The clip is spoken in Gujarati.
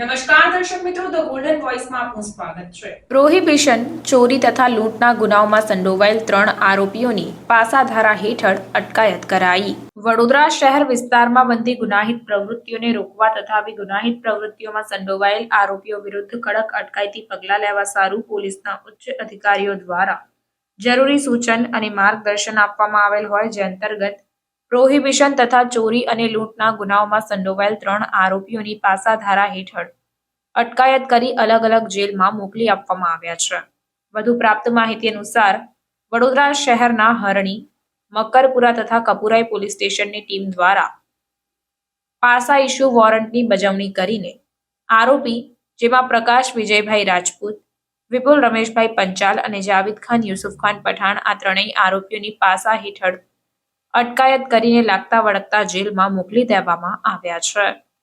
દર્શક મિત્રો ધ ગોલ્ડન વોઇસમાં આપનું સ્વાગત છે. પ્રોહિબિશન, ચોરી તથા લૂંટના ગુનાઓમાં સંડોવાયેલ ત્રણ આરોપીઓની પાસાધારા હેઠળ અટકાયત કરાઈ. વડોદરા શહેર વિસ્તારમાં બનતી ગુનાહિત પ્રવૃત્તિઓને રોકવા તથા આવી ગુનાહિત પ્રવૃત્તિઓમાં સંડોવાયેલ આરોપીઓ વિરુદ્ધ કડક અટકાયતી પગલાં લેવા સારું પોલીસના ઉચ્ચ અધિકારીઓ દ્વારા જરૂરી સૂચન અને માર્ગદર્શન આપવામાં આવેલ હોય જે અંતર્ગત પ્રોહિબિશન તથા ચોરી અને લૂંટના ગુનાઓમાં સંડોવાયેલ ત્રણ આરોપીઓની પાસાધારા હેઠળ અટકાયત કરી અલગ અલગ જેલમાં મોકલી આપવામાં આવ્યા છે. વધુ પ્રાપ્ત માહિતી અનુસાર, વડોદરા શહેરના હરણી, મકરપુરા તથા કપુરાઈ પોલીસ સ્ટેશનની ટીમ દ્વારા પાસા ઇસ્યુ વોરંટની બજવણી કરીને આરોપી જેમાં પ્રકાશ વિજયભાઈ રાજપૂત, વિપુલ રમેશભાઈ પંચાલ અને જાવેદ ખાન, યુસુફ ખાન પઠાણ આ ત્રણેય આરોપીઓની પાસા હેઠળ અટકાયત કરીને લાગતા વળગતા જેલમાં મોકલી દેવામાં આવ્યા છે.